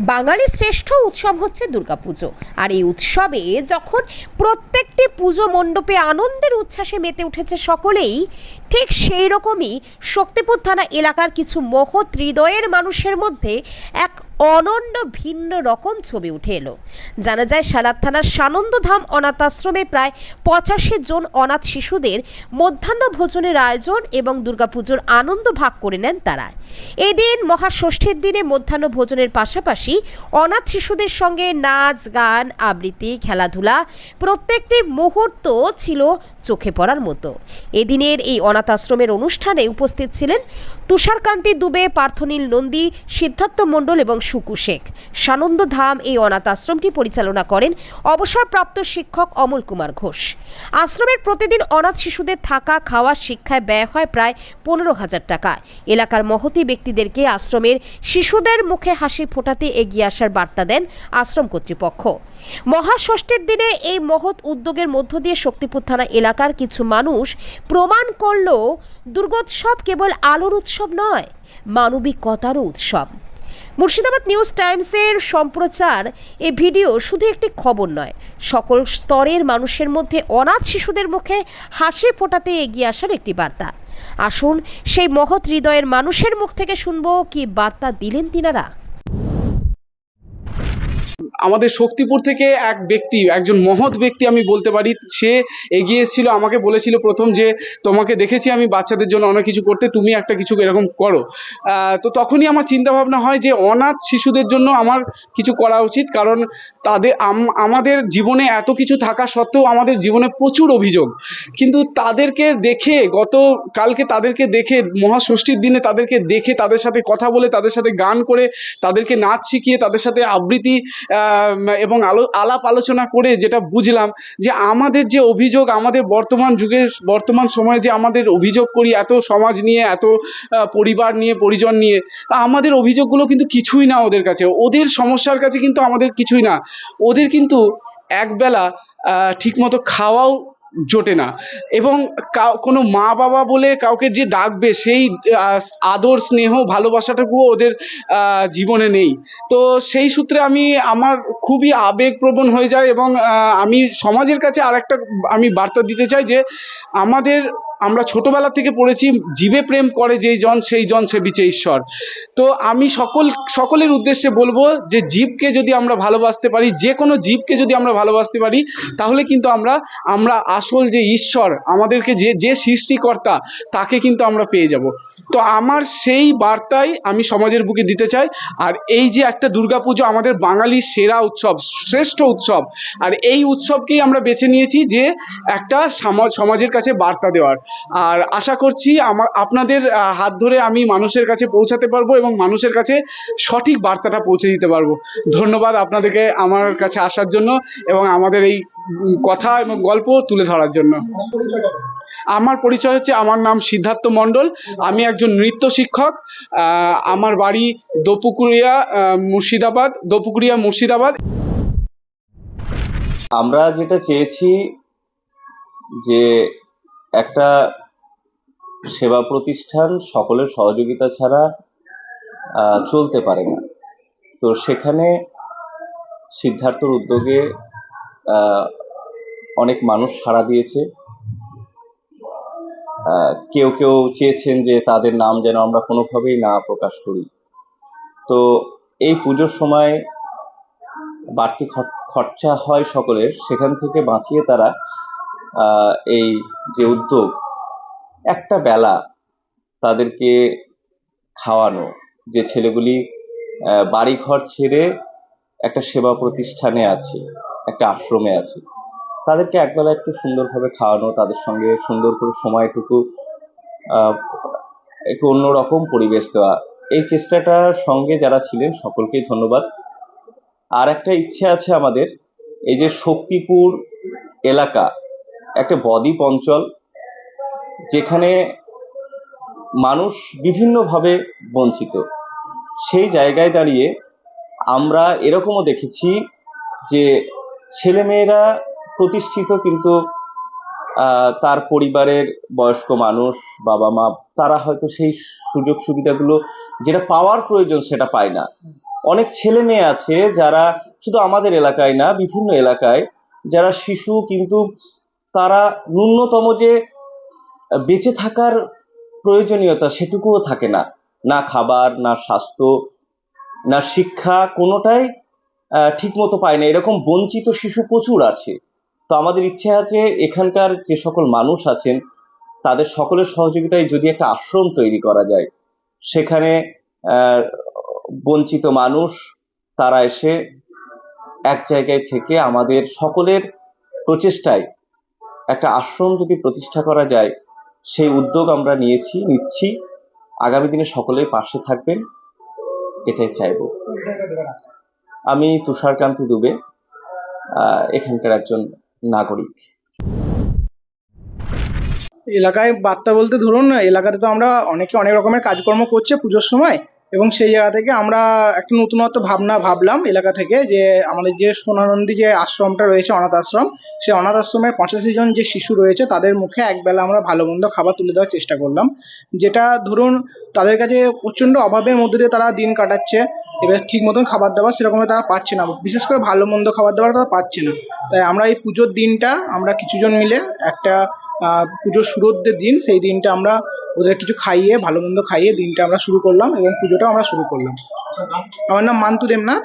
বাঙালির শ্রেষ্ঠ উৎসব হচ্ছে দুর্গাপুজো। আর এই উৎসবে যখন প্রত্যেকটি পুজো মণ্ডপে আনন্দের উচ্ছ্বাসে মেতে উঠেছে সকলেই, ঠিক সেই রকমই শক্তিপুর থানা এলাকার কিছু মহৎ হৃদয়ের মানুষের মধ্যে এক অনন্য ভিন্ন রকম ছবি উঠে এলো। জানা যায়, সালাদ থানার সানন্দধাম অনাথ আশ্রমে প্রায় পঁচাশি জন অনাথ শিশুদের মধ্যাহ্ন ভোজনের আয়োজন এবং দুর্গাপুজোর আনন্দ ভাগ করে নেন তারা। এদিন মহাষষ্ঠীর দিনে মধ্যাহ্ন ভোজনের পাশাপাশি অনাথ শিশুদের সঙ্গে নাচ, গান, আবৃত্তি, খেলাধুলা প্রত্যেকটি মুহূর্ত ছিল চোখে পড়ার মতো। এদিনের এই অনাথ আশ্রমের অনুষ্ঠানে উপস্থিত ছিলেন তুষারকান্তি দুবে, পার্থনীল নন্দী, সিদ্ধার্থ মণ্ডল এবং সুকু শেখ। সানন্দ ধাম এই অনাথ আশ্রমটি পরিচালনা করেন অবসরপ্রাপ্ত শিক্ষক অমল কুমার ঘোষ। আশ্রমের প্রতিদিন অনাথ শিশুদের থাকা, খাওয়া, শিক্ষায় ব্যয় হয় প্রায় পনেরো হাজার টাকা। এলাকার মহতি ব্যক্তিদেরকে আশ্রমের শিশুদের মুখে হাসি ফোটাতে এগিয়ে আসার বার্তা দেন আশ্রম কর্তৃপক্ষ। মহাষষ্ঠীর দিনে এই মহৎ উদ্যোগের মধ্য দিয়ে শক্তিপুর থানা এলাকার কিছু মানুষ প্রমাণ করল দুর্গোৎসব কেবল আলোর উৎসব নয়, মানবিকতারও উৎসব। মুর্শিদাবাদ নিউজ টাইমসের সম্প্রচার, এ ভিডিও শুধু একটি খবর নয়, সকল স্তরের মানুষের মধ্যে অনাথ শিশুদের মুখে হাসি ফোটাতে এগিয়ে আসার একটি বার্তা। আসুন, সেই মহৎ হৃদয়ের মানুষের মুখ থেকে শুনব কি বার্তা দিলেন তিনারা। আমাদের শক্তিপুর থেকে এক ব্যক্তি, একজন মহৎ ব্যক্তি আমি বলতে পারি, সে এগিয়েছিল, আমাকে বলেছিল প্রথম যে, তোমাকে দেখেছি আমি বাচ্চাদের জন্য অনেক কিছু করতে, তুমি একটা কিছু এরকম করো। তো তখনই আমার চিন্তা ভাবনা হয় যে, অনাথ শিশুদের জন্য আমার কিছু করা উচিত, কারণ তাদের আমাদের জীবনে এত কিছু থাকা সত্ত্বেও আমাদের জীবনে প্রচুর অভিযোগ। কিন্তু তাদেরকে দেখে, গত, কালকে তাদেরকে দেখে, মহাষষ্ঠীর দিনে তাদেরকে দেখে, তাদের সাথে কথা বলে, তাদের সাথে গান করে, তাদেরকে নাচ শিখিয়ে, তাদের সাথে আবৃত্তি এবং আলো, আলাপ আলোচনা করে যেটা বুঝলাম যে আমাদের যে অভিযোগ, আমাদের বর্তমান যুগে, বর্তমান সময়ে যে আমাদের অভিযোগ করি, এত সমাজ নিয়ে, এত পরিবার নিয়ে, পরিজন নিয়ে আমাদের অভিযোগগুলো কিন্তু কিছুই না ওদের কাছে। ওদের সমস্যার কাছে কিন্তু আমাদের কিছুই না। ওদের কিন্তু একবেলা ঠিকমতো খাওয়াও জোটে না। এবং কোনো মা বাবা বলে কাউকে যে ডাকবে সেই আদর, স্নেহ, ভালোবাসাটুকুও ওদের জীবনে নেই। তো সেই সূত্রে আমি, আমার খুবই আবেগপ্রবণ হয়ে যায় এবং আমি সমাজের কাছে আর একটা আমি বার্তা দিতে চাই যে, আমাদের আমরা ছোটবেলা থেকে পড়েছি, জীবে প্রেম করে যেই জন, সেই জন সে বিচে ঈশ্বর। তো আমি সকল, সকলের উদ্দেশ্যে বলব যে জীবকে যদি আমরা ভালোবাসতে পারি, যে কোনো জীবকে যদি আমরা ভালোবাসতে পারি, তাহলে কিন্তু আমরা আমরা আসল যে ঈশ্বর, আমাদেরকে যে যে সৃষ্টিকর্তা, তাকে কিন্তু আমরা পেয়ে যাব। তো আমার সেই বার্তাই আমি সমাজের বুকে দিতে চাই, আর এই যে একটা দুর্গাপুজো, আমাদের বাঙালির সেরা উৎসব, শ্রেষ্ঠ উৎসব, আর এই উৎসবকেই আমরা বেছে নিয়েছি যে একটা সমাজ সমাজের কাছে বার্তা দেওয়ার। আর আশা করছি আমার আপনাদের হাত ধরে আমি মানুষের কাছে পৌঁছাতে পারব এবং মানুষের কাছে সঠিক বার্তাটা পৌঁছে দিতে পারব। ধন্যবাদ আপনাদেরকে আমার কাছে আসার জন্য এবং আমাদের এই কথা এবং গল্প তুলে ধরার জন্য। আমার পরিচয় হচ্ছে, আমার নাম সিদ্ধার্থ মণ্ডল। আমি একজন নৃত্য শিক্ষক। আমার বাড়ি দোপুকুরিয়া মুর্শিদাবাদ দোপুকুরিয়া, মুর্শিদাবাদ। আমরা যেটা চেয়েছি যে একটা সেবা প্রতিষ্ঠান সকলের সহযোগিতা ছাড়া চলতে পারে না। তো সেখানে সিদ্ধার্থর উদ্যোগে অনেক মানুষ সাড়া দিয়েছে। কেউ কেউ চেয়েছেন যে তাদের নাম যেন আমরা কোনোভাবেই না প্রকাশ করি। তো এই পুজোর সময় বাড়তি খর- খরচা হয় সকলের, সেখান থেকে বাঁচিয়ে তারা এই যে উদ্যোগ একটা বেলা তাদেরকে খাওয়ানো যে ছেলেগুলি আহ, বাড়িঘর ছেড়ে একটা সেবা প্রতিষ্ঠানে আছে একটা আশ্রমে আছে তাদেরকে একবেলা একটু সুন্দরভাবে খাওয়ানো তাদের সঙ্গে সুন্দর করে সময়টুকু একটু অন্যরকম পরিবেশ দেওয়া এই চেষ্টাটার সঙ্গে যারা ছিলেন সকলকেই ধন্যবাদ। আর একটা ইচ্ছে আছে আমাদের এই যে শক্তিপুর এলাকা একটা বদ্বীপ অঞ্চল যেখানে মানুষ বিভিন্নভাবে বঞ্চিত। সেই জায়গায় দাঁড়িয়ে আমরা এরকমও দেখেছি যে ছেলেমেয়েরা প্রতিষ্ঠিত কিন্তু তার পরিবারের বয়স্ক মানুষ বাবা মা তারা হয়তো সেই সুযোগ সুবিধাগুলো যেটা পাওয়ার প্রয়োজন সেটা পায় না। অনেক ছেলে মেয়ে আছে যারা শুধু আমাদের এলাকায় না, বিভিন্ন এলাকায়, যারা শিশু কিন্তু তারা ন্যূনতম যে বেঁচে থাকার প্রয়োজনীয়তা সেটুকুও থাকে না। না খাবার, না স্বাস্থ্য, না শিক্ষা কোনোটাই ঠিক মতো পায় না। এরকম বঞ্চিত শিশু প্রচুর আছে। তো আমাদের ইচ্ছে আছে এখানকার যে সকল মানুষ আছেন, তাদের সকলের সহযোগিতায় যদি একটা আশ্রম তৈরি করা যায়, সেখানে বঞ্চিত মানুষ, তারা এসে এক জায়গায় থেকে আমাদের সকলের প্রচেষ্টায় একটা আশ্রম যদি প্রতিষ্ঠা করা যায়, সেই উদ্যোগ আমরা নিয়েছি, নিচ্ছি। আগামী দিনে সকলের পাশে থাকবেন, এটাই চাইব। আমি তুষারকান্তি দুবে এখানকার একজন নাগরিক। এলাকায় বার্তা বলতে ধরুন, এলাকাতে তো আমরা অনেকে অনেক রকমের কাজকর্ম করছে পুজোর সময়। এবং সেই জায়গা থেকে আমরা একটা নতুনত্ব ভাবনা ভাবলাম এলাকা থেকে যে আমাদের যে সোনানন্দী যে আশ্রমটা রয়েছে, অনাথ আশ্রম সেই অনাথ আশ্রমের পঁচাশি জন যে শিশু রয়েছে, তাদের মুখে একবেলা আমরা ভালো মন্দ খাবার তুলে দেওয়ার চেষ্টা করলাম। যেটা ধরুন, তাদের কাছে প্রচণ্ড অভাবের মধ্যে দিয়ে তারা দিন কাটাচ্ছে, এবার ঠিক মতন খাবার দাবার সেরকমভাবে তারা পাচ্ছে না। বিশেষ করে ভালো মন্দ খাবার দাবার তারা পাচ্ছে না। তাই আমরা এই পুজোর দিনটা আমরা কিছুজন মিলে একটা পুজোর শুরুর দিন, সেই দিনটা আমরা ওদের কিছু খাইয়ে, ভালো মন্দ খাইয়ে দিনটা আমরা শুরু করলাম এবং পুজোটাও আমরা শুরু করলাম। আমার নাম মান্তু দেবনাথ।